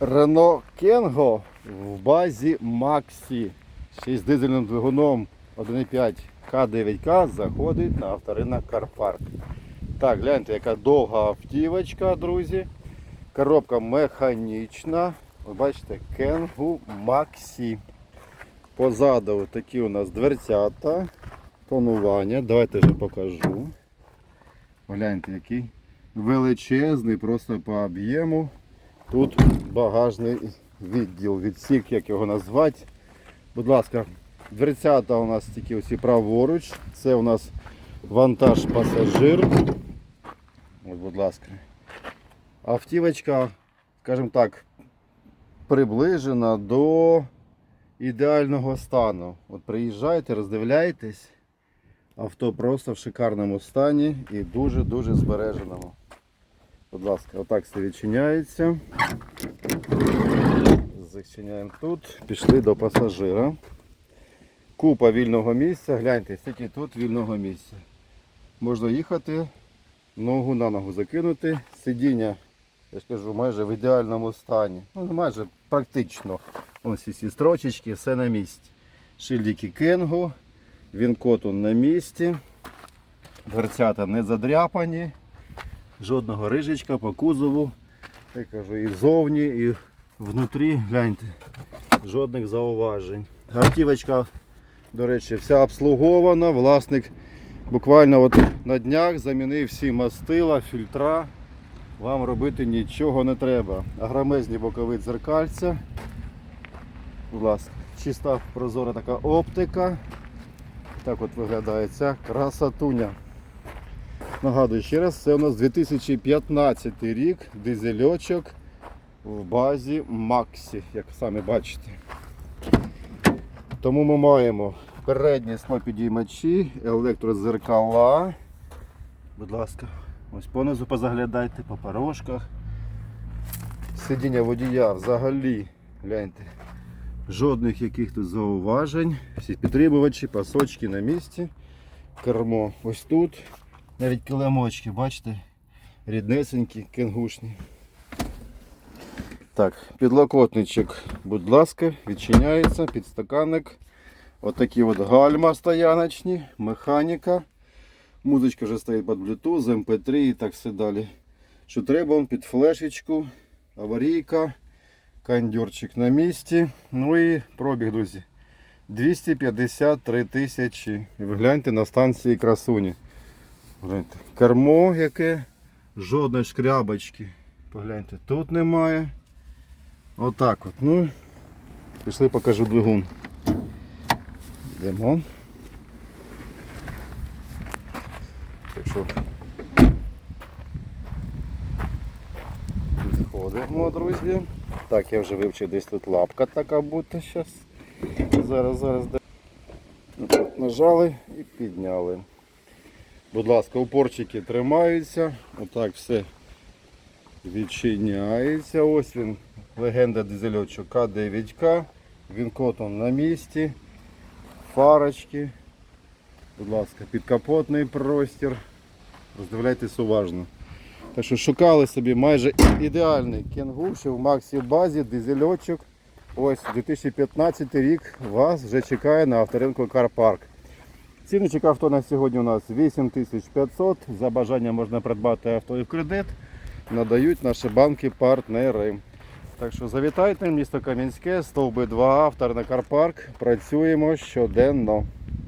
Renault Kengo в базі Maxi. Ще з дизельним двигуном 1.5 К9К заходить на авторинок Карпарк. Так, гляньте, яка довга автівочка, друзі. Коробка механічна. Ви бачите, Кенгу Maxi. Позаду такі у нас дверцята, тонування. Давайте вже покажу. Гляньте, який величезний, просто по об'єму. Тут багажний відділ, відсік, як його назвати. Будь ласка, дверцята у нас тільки усі праворуч. Це у нас вантаж пасажир. Ось, будь ласка. Автівочка, скажімо так, приближена до ідеального стану. От приїжджайте, роздивляйтесь. Авто просто в шикарному стані і дуже-дуже збереженому. Будь ласка, отак все відчиняється. Зачиняємо тут. Пішли до пасажира. Купа вільного місця. Гляньте, скільки тут вільного місця. Можна їхати, ногу на ногу закинути. Сидіння, я ж кажу, майже в ідеальному стані. Ну, майже практично. Ось ці строчечки, все на місці. Шильдики Кенгу, він на місці. Дверцята не задряпані. Жодного рижечка по кузову. Я кажу, і ззовні, і внутрі, гляньте, жодних зауважень. Автівочка, до речі, вся обслугована. Власник буквально от на днях замінив всі мастила, фільтра. Вам робити нічого не треба. Агромезні бокові дзеркальця. Будь ласка, чиста прозора така оптика. Так от виглядає ця красотуня. Нагадую ще раз, це у нас 2015 рік, дизельочок в базі Максі, як самі бачите. Тому ми маємо передні склопідіймачі, електрозеркала. Будь ласка, ось понизу позаглядайте, по порожках. Сидіння водія взагалі, гляньте, жодних яких тут зауважень. Всі підтримувачі, пасочки на місці. Кермо ось тут. Навіть килимочки, бачите, ріднесенькі, кенгушні. Так, підлокотничок, будь ласка, відчиняється, підстаканник. Отакі от гальма стояночні, механіка. Музичка вже стоїть під Bluetooth, MP3 і так все далі. Що треба, під флешечку, аварійка, кондьорчик на місці. Ну і пробіг, друзі. 253 тисячі. Ви гляньте на станції красуні. Кермо яке, жодної шкрябочки. Погляньте, тут немає. Отак от. Ну, пішли покажу двигун. Йдемо. Так що підходимо, друзі. Так, я вже вивчив десь тут лапка така буде зараз. Зараз, зараз. де- Нажали і підняли. Будь ласка, упорчики тримаються. Отак все відчиняється. Ось він. Легенда дизельочок К9К. Він котом на місці. Фарочки. Будь ласка, підкапотний простір. Роздивляйтесь уважно. Так що шукали собі майже ідеальний кенгу, що в Максі базі, дизельочок. Ось 2015 рік вас вже чекає на авторинку Карпарк. Ціночок авто на сьогодні у нас 8500. За бажання можна придбати авто і в кредит. Надають наші банки-партнери. Так що завітайте, місто Кам'янське, стовби 2, авторний Карпарк. Працюємо щоденно.